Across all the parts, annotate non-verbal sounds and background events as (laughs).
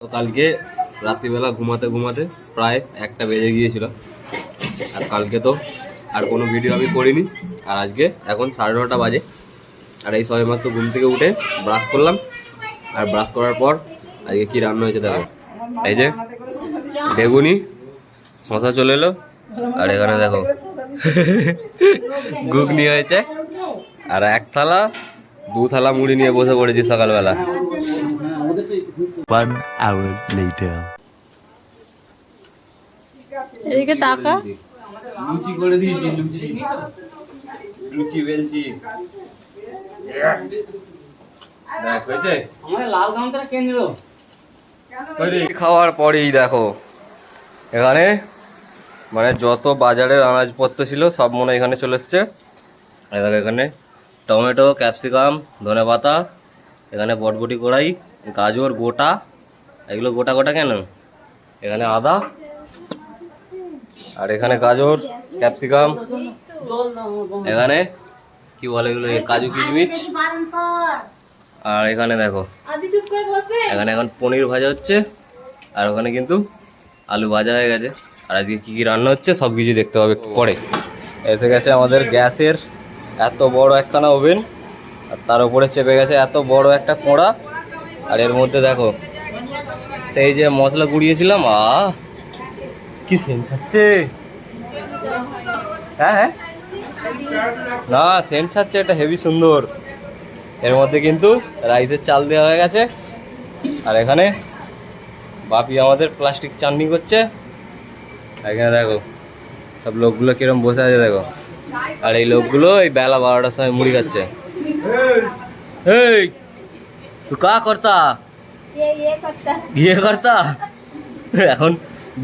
কালকে রাত্রিবেলা ঘুমাতে ঘুমাতে প্রায় একটা বেজে গিয়েছিল। আর কালকে তো আর কোনো ভিডিও আমি করিনি। আর আজকে এখন সাড়ে নটা বাজে। আর এই সবে মাত্র ঘুম থেকে উঠে ব্রাশ করলাম। আর ব্রাশ করার পর আজকে কি রান্না হয়েছে দেখো। এই যে বেগুনি শশা চলে এলো। আর এখানে দেখো, ঘুগনি হয়েছে। আর এক থালা, দু থালা মুড়ি নিয়ে বসে পড়েছি সকালবেলা। One hour later. এদিকে তাকা। লুচি করে দিয়েছি লুচি। লুচি বেলছি। দেখ হয়েছে? আমাদের লাল গামছাটা কে নিল? খাওয়ার পরেই দেখো। এখানে মানে যত বাজারের আনাজপত্র ছিল সব মনে হয় এখানে চলে এসছে। এখানে টমেটো ক্যাপসিকাম ধনে পাতা এখানে বটবটি কড়াই গাজর, গোটা। এগুলো গোটা গোটা কেন? এখানে আদা। আর এখানে গাজর, ক্যাপসিকাম। এখানে, কি বলে এগুলো? কাজু কিচমিচ আর এখানে দেখো, এখানে এখন পনির ভাজা হচ্ছে। আর ওখানে কিন্তু আলু ভাজা হয়ে গেছে। আর আজকে কী কী রান্না হচ্ছে, সব কিছু দেখতে হবে একটু পরে। এসে গেছে আমাদের গ্যাসের এত বড় একখানা ওভেন। আর তার উপরে চেপে গেছে এত বড় একটা কোঁড়া। আর এর মধ্যে দেখো সেই যে মশলা গুঁড়িয়েছিলাম আ কি সেন্ট ছাড়ছে? হ্যাঁ হ্যাঁ। না সেন্ট ছাড়ছে এটা হেভি সুন্দর। এর মধ্যে কিন্তু রাইসের চাল দেওয়া হয়ে গেছে। আর এখানে বাপি আমাদের প্লাস্টিক চাটনি করছে। এখানে দেখো সব লোকগুলো কিরম বসে আছে দেখো। আর এই লোকগুলো এই বেলা বারোটার সময় মুড়ি খাচ্ছে। এই! তু কা করতা ইয়ে করতা এখন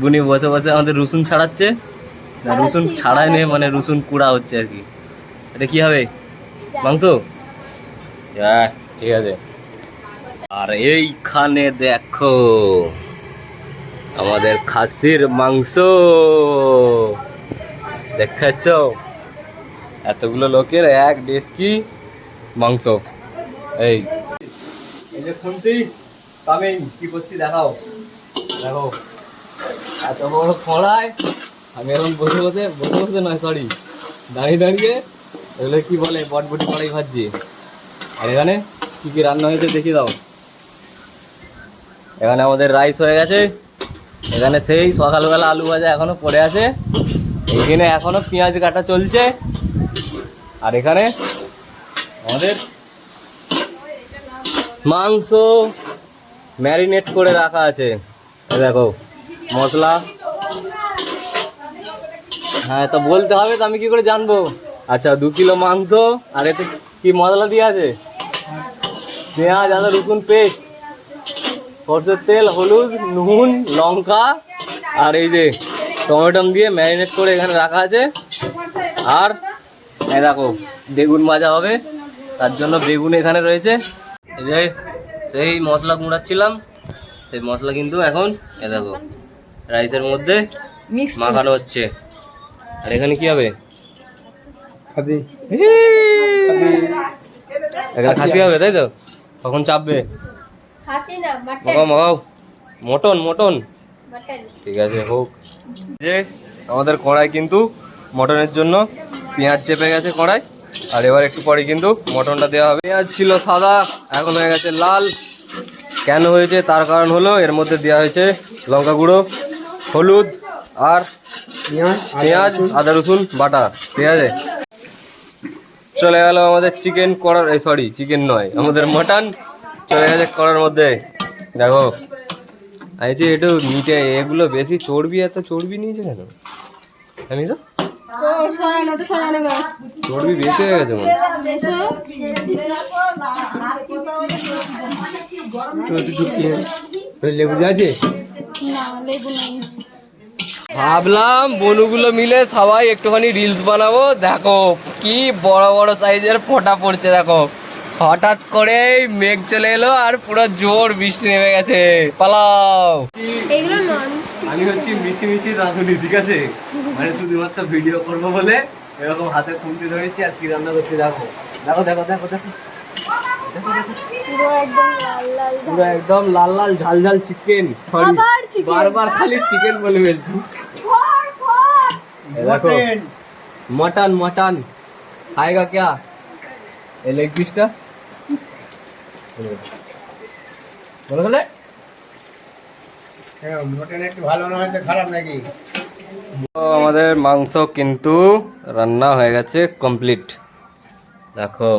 বুনি বসে বসে আমাদের রসুন ছাড়াচ্ছে। না রসুন ছাড়াই নেই মানে রসুন কুড়া হচ্ছে আর কি। এটা কি হবে? মাংস? হ্যাঁ ঠিক আছে। আর এইখানে দেখো আমাদের খাসির মাংস। দেখাচ্ছ এতগুলো লোকের এক ডেস্কি মাংস। এই কি করছি দেখাও। দেখো। এত বড় আমি এখন বসে বসে বসে বসে নয় সরি দাঁড়িয়ে দাঁড়িয়ে এগুলো বলে, বটবটি কড়াই ভাজছি। আর এখানে কি কি রান্না হয়েছে দেখিয়ে দাও। এখানে আমাদের রাইস হয়ে গেছে। এখানে সেই সকালবেলা আলু ভাজা এখনও পড়ে আছে। এখানে এখনও পেঁয়াজ কাটা চলছে। আর এখানে আমাদের মাংস ম্যারিনেট করে রাখা আছে। দেখো, মশলা। হ্যাঁ তো বলতে হবে তো, আমি কি করে জানব? আচ্ছা দু কিলো মাংস, আর এতে কি মশলা দিয়ে আছে? পেঁয়াজ, আদা, রসুন, পেস্ট, সরষের তেল, হলুদ, নুন, লঙ্কা, আর এই যে টমেটম দিয়ে ম্যারিনেট করে এখানে রাখা আছে। আর দেখো, বেগুন ভাজা হবে। তার জন্য বেগুন এখানে রয়েছে। এই যে সেই মশলা গুঁড়াচ্ছিলাম সেই মশলা কিন্তু এখন এ দেখো রাইসের মধ্যে মাখানো হচ্ছে। আর এখানে কি হবে? এখানে খাসি হবে তাই তো? কখন চাপবে? খাসি মটন। মটন। ঠিক আছে হোক। যে আমাদের কড়াই কিন্তু মটনের জন্য পেঁয়াজ চেপে গেছে কড়াই। আর এবার একটু পরে কিন্তু মটনটা দেওয়া হবে। পেঁয়াজ ছিল সাদা এখন হয়ে গেছে লাল। কেন হয়েছে? তার কারণ হলো এর মধ্যে দেওয়া হয়েছে লঙ্কা গুঁড়ো হলুদ আর পেঁয়াজ আদা রসুন। বাটা ঠিক আছে? চলে গেল আমাদের চিকেন করার সরি চিকেন নয় আমাদের মটন। চলে গেছে করার মধ্যে। দেখো আইছে একটু মিটে এগুলো বেশি চর্বি এত চর্বি নিয়েছে কেন? জানি তো? ও সরানো তো সরানো গো চর্বি বেশি হয়ে গেছে মনে লেবু আছে? না লেবু নেই। ভাবলাম বনুগুলো মিলে সবাই একটুখানি রিলস বানাবো। দেখো কি বড় বড় সাইজের ফোঁটা পড়ছে দেখো। হঠাৎ করে মেঘ চলে এলো আর পুরো জোর বৃষ্টি নেমে গেছে। পালাও। আমি হচ্ছি মিছি মিছি রাঁধুনি ঠিক আছে? মানে শুধুমাত্র ভিডিও করব বলে এরকম হাতে খুঁজতে ধরেছি আর কি রান্না করতে দেখো। দেখো দেখো দেখো দেখো। পুরো একদম লাল লাল ঝাল। ঝাল চিকেন বারবার খালি চিকেন দেখো মটন মটন। খায়গা ক্যা? এই লেগ পিসটা বলে হ্যাঁ, আমাদের মাংস কিন্তু রান্না হয়ে গেছে কমপ্লিট দেখো।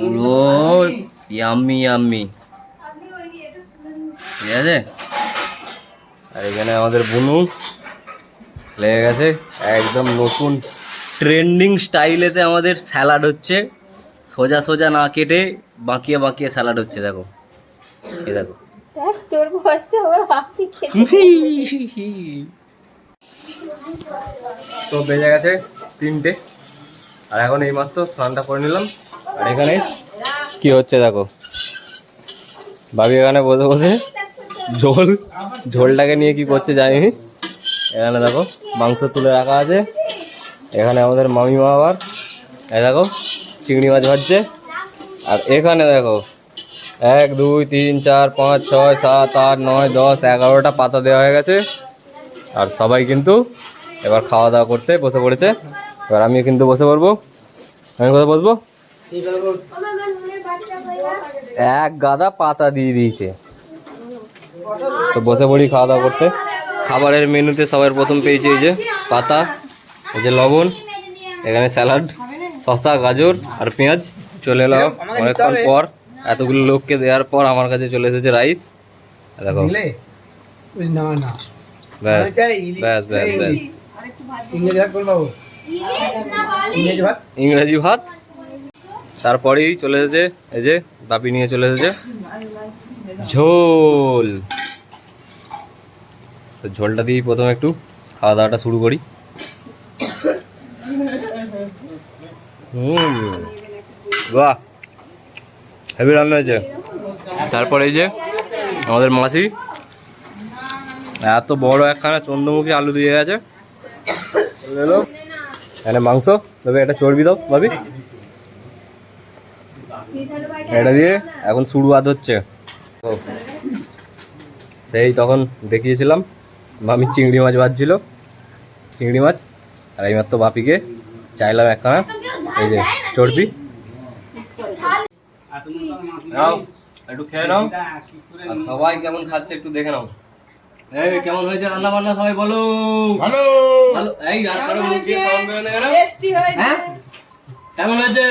পুরো ইয়াম্মি ইয়াম্মি ঠিক আছে? আর এখানে আমাদের বুনু লেগে গেছে। একদম নতুন ট্রেন্ডিং স্টাইলেতে আমাদের স্যালাড হচ্ছে। সোজা সোজা না কেটে বাঁকিয়ে বাঁকিয়ে স্যালাড হচ্ছে দেখো। এই দেখো। তোর বয়সটা আমার হাতি তো বেজে গেছে তিনটে। আর এখন এই মাত্র স্নানটা করে নিলাম। আর এখানে কি হচ্ছে দেখো। ভাবি এখানে বসে বসে ঝোল ঝোলটাকে নিয়ে কি করছে জানি এখানে দেখো মাংস তুলে রাখা আছে। এখানে আমাদের মামিমা আবার। এই দেখো চিংড়ি মাছ ভাজছে। আর এখানে দেখো, এক, দুই, তিন, চার, পাঁচ, ছয়, সাত, আট, নয়, দশ, এগারোটা পাতা দেওয়া হয়ে গেছে। আর সবাই কিন্তু এবার খাওয়া দাওয়া করতে বসে পড়েছে। এবার আমি কিন্তু বসে পড়ব। আমি কোথায় বসবো? এক গাদা পাতা দিয়ে দিয়েছে। তো বসে পড়ি খাওয়া দাওয়া করতে। খাবারের মেনুতে সবার প্রথম পেয়েছে এই যে পাতা, এই যে লবণ, এখানে স্যালাড। শসা গাজর আর পেঁয়াজ চলে এলো অনেকক্ষণ পর এতগুলো লোককে দেওয়ার পর আমার কাছে চলে এসেছে রাইস। দেখো। না না। ব্যাস ব্যাস ব্যাস ব্যাস। ইংরেজি ভাত করব ইংরেজি ভাত। তারপরেই চলে এসেছে এই যে বাপি নিয়ে চলে এসেছে। ঝোল। তো ঝোলটা দিয়েই প্রথমে একটু খাওয়া দাওয়াটা শুরু করি। হুম। বাহ। হেভি রান্না হয়েছে। তারপরে এই যে আমাদের মাসি। এত বড় একখানা চন্দ্রমুখী আলু দিয়ে গেছে। এখানে মাংস। তবে এটা চর্বি দাও ভাবি। এটা দিয়ে এখন শুরুয়াত হচ্ছে। ও, সেই তখন দেখিয়েছিলাম। মামি চিংড়ি মাছ ভাজছিল। চিংড়ি মাছ। আর এই মাত্র বাপিকে চাইলাম একখানা। এই যে চর্বি। নাও একটু খেয়ে নাও। আর সবাই কেমন খাচ্ছে একটু দেখে নাও। এই কেমন হয়েছে রান্না বান্না সবাই বলো। ভালো। ভালো। এই আর কারও মুখ দিয়ে না? হ্যাঁ? কেমন হয়েছে?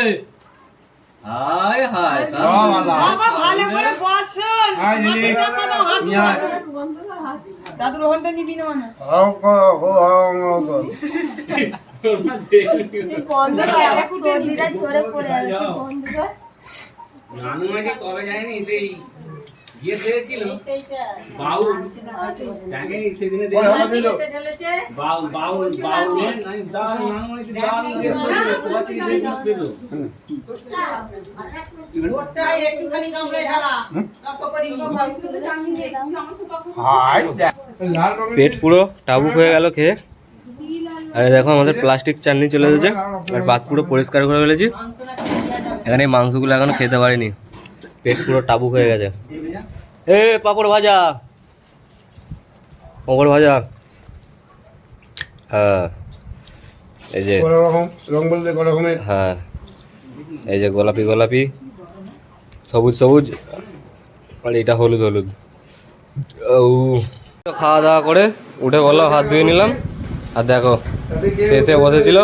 হাই হাই ভালো হাই দিদি। দাদুর ওখানটা নিবি না মানে? (laughs) নানুমাকে কবে যায়নি সেই বাউল। জানে সেদিনে বাউল বাউল বাউল। পেট পুরো টাবুক হয়ে গেল খেয়ে। আরে দেখো আমাদের প্লাস্টিক চাটনি চলে এসেছে। আর ভাত পুরো পরিষ্কার করে ফেলেছি। এখানে এই মাংসগুলো এখনও খেতে পারিনি। পেট পুরো টাবুক হয়ে গেছে। এ পাপড় ভাজা। পাপড় ভাজা। হ্যাঁ। এই যে রং বলতে রকমের হ্যাঁ। এই যে গোলাপি গোলাপি। সবুজ সবুজ। আর এটা হলুদ হলুদ। ও। খাওয়া দাওয়া করে উঠে বললাম হাত ধুয়ে নিলাম। আর দেখো শেষে বসেছিল?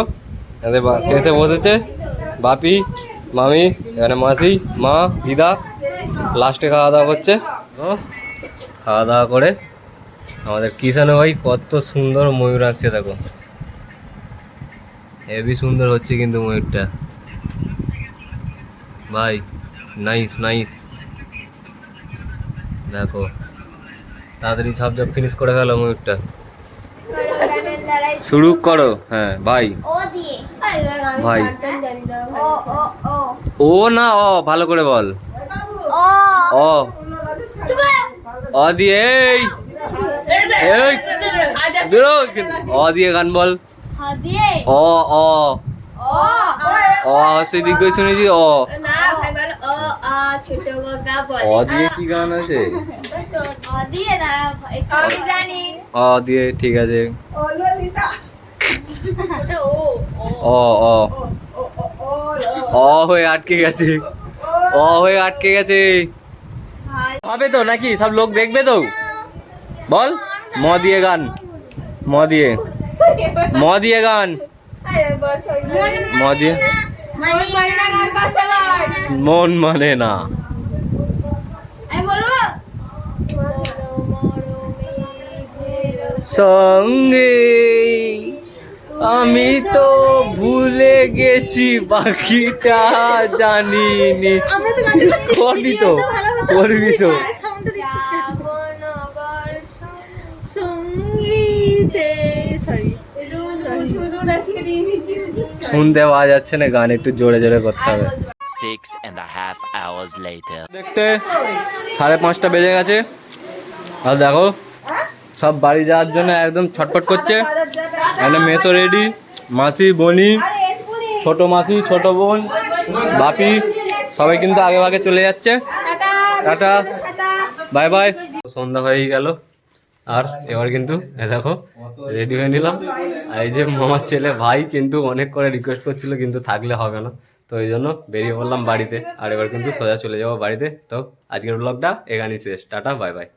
শেষে বসেছে? বাপি মামি এখানে মাসি মা দিদা লাস্টে খাওয়া দাওয়া করছে। খাওয়া দাওয়া করে আমাদের কিষানু ভাই কত সুন্দর ময়ূর আঁকছে দেখো। হেভি সুন্দর হচ্ছে কিন্তু ময়ূরটা। ভাই নাইস নাইস দেখো তাড়াতাড়ি ঝাপঝাপ ফিনিশ করে ফেলো ময়ূরটা। শুরু করো। হ্যাঁ ভাই। ভাই। ও ও ও। ও না অ ভালো করে বল। ও। অ। অ দিয়ে এই। এই। বেরো। অ দিয়ে গান বল। অ অ অ। সেই দিক শুনেছি অ। না ভাই বলো ও আ ছোট গগা বলে। অ দিয়ে কি গান আছে? দিয়ে দাঁড়া আমি জানি। অ দিয়ে ঠিক আছে। ওটা ও অ ও। অ অ। হয়ে আটকে গেছে। অ হয়ে আটকে গেছে। হবে তো নাকি? সব লোক দেখবে তো। বল ম দিয়ে গান। ম দিয়ে। ম দিয়ে গান। ম দিয়ে। মানে মানে না গান পাশে বল মন মানে না আমি বলব সঙ্গে। আমি তো ভুলে গেছি বাকিটা জানিনি। (laughs) করবি তো করবি তো। শুনতে পাওয়া যাচ্ছে না গান একটু জোরে জোরে করতে হবে। Six and a half hours later. দেখতে সাড়ে পাঁচটা বেজে গেছে। আর দেখো সব বাড়ি যাওয়ার জন্য একদম ছটফট করছে। এখানে মেসো রেডি, মাসি, বনি, ছোট মাসি, ছোট বোন, বাপি, সবাই কিন্তু আগে ভাগে চলে যাচ্ছে। Tata, bye by. সন্ধ্যা হয়ে গেল। আর এবার কিন্তু, এ দেখো, রেডি হয়ে নিলাম। আর এই যে মামার ছেলে ভাই কিন্তু অনেক করে রিকোয়েস্ট করছিল, কিন্তু থাকলে হবে না। তো এই জন্য বেরিয়ে পড়লাম বাড়িতে। আর এবার কিন্তু সোজা চলে যাব বাড়িতে। তো আজকের ব্লগটা এখানেই শেষ। টাটা, বাই বাই।